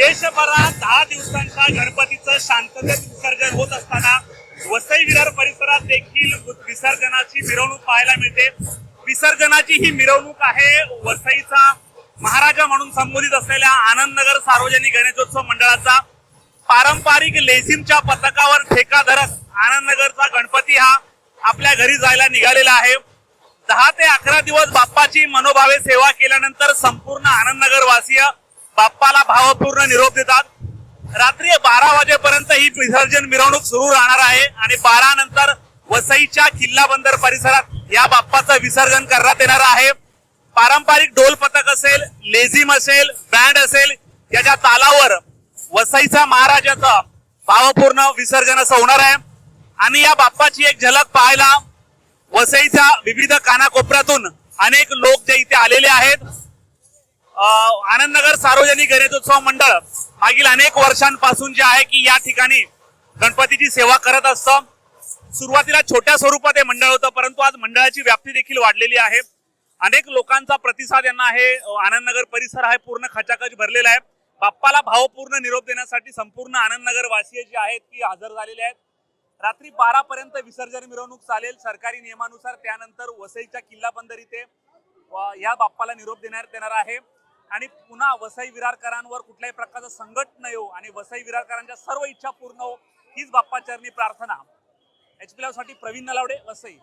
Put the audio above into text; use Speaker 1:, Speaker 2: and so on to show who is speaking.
Speaker 1: देशभरात दहा दिवसांच्या गणपतीचं शांततेत विसर्जन होत असताना वसई विरार परिसरात देखील विसर्जनाची मिरवणूक पाहायला मिळते. विसर्जनाची ही मिरवणूक आहे वसईचा महाराजा म्हणून संबोधित असलेल्या आनंदनगर सार्वजनिक गणेशोत्सव मंडळाचा. पारंपरिक लेझिमच्या पथकावर ठेका धरत आनंदनगरचा गणपती हा आपल्या घरी जायला निघालेला आहे. दहा ते अकरा दिवस बाप्पाची मनोभावे सेवा केल्यानंतर संपूर्ण आनंदनगर वासीय बाप्पाला भावपूर्ण निरोप देतात. रात्री बारा वाजेपर्यंत ही विसर्जन मिरवणूक सुरू राहणार आहे आणि बारा नंतर वसईच्या किल्ला बंदर परिसरात या बाप्पाचं विसर्जन करण्यात येणार आहे. पारंपरिक ढोल पथक असेल लेझिम असेल बँड असेल याच्या तालावर वसईचा महाराजाचं भावपूर्ण विसर्जन असं होणार आहे. आणि या बाप्पाची एक झलक पाहायला वसईच्या विविध कानाकोपऱ्यातून अनेक लोक जे इथे आलेले आहेत. आनंदनगर सार्वजनिक गणेशोत्सव मंडळ मागील अनेक वर्षांपासून जे आहे की या ठिकाणी गणपतीची सेवा करत असतं. सुरुवातीला छोट्या स्वरूपात हे मंडळ होतं परंतु आज मंडळाची व्याप्ती देखील वाढलेली आहे. अनेक लोकांचा प्रतिसाद यांना आहे आनंदनगर परिसर आहे पूर्ण खचाखच भरलेला आहे. बाप्पाला भावपूर्ण निरोप देण्यासाठी संपूर्ण आनंदनगर वासीय जे आहेत की हजर झालेले आहेत. रात्री बारा पर्यंत विसर्जन मिरवणूक चालेल सरकारी नियमानुसार त्यानंतर वसईच्या किल्ला बंदर इथे या बाप्पाला निरोप देण्यात येणार आहे. आणि पुन्हा वसई विरारकरांवर कुठल्याही प्रकारचं संकट न येऊ हो. आणि वसई विरारकरांच्या सर्व इच्छा पूर्ण हो. हीच बाप्पाचरणी प्रार्थना. एच पी साठी प्रवीण नलावडे वसई.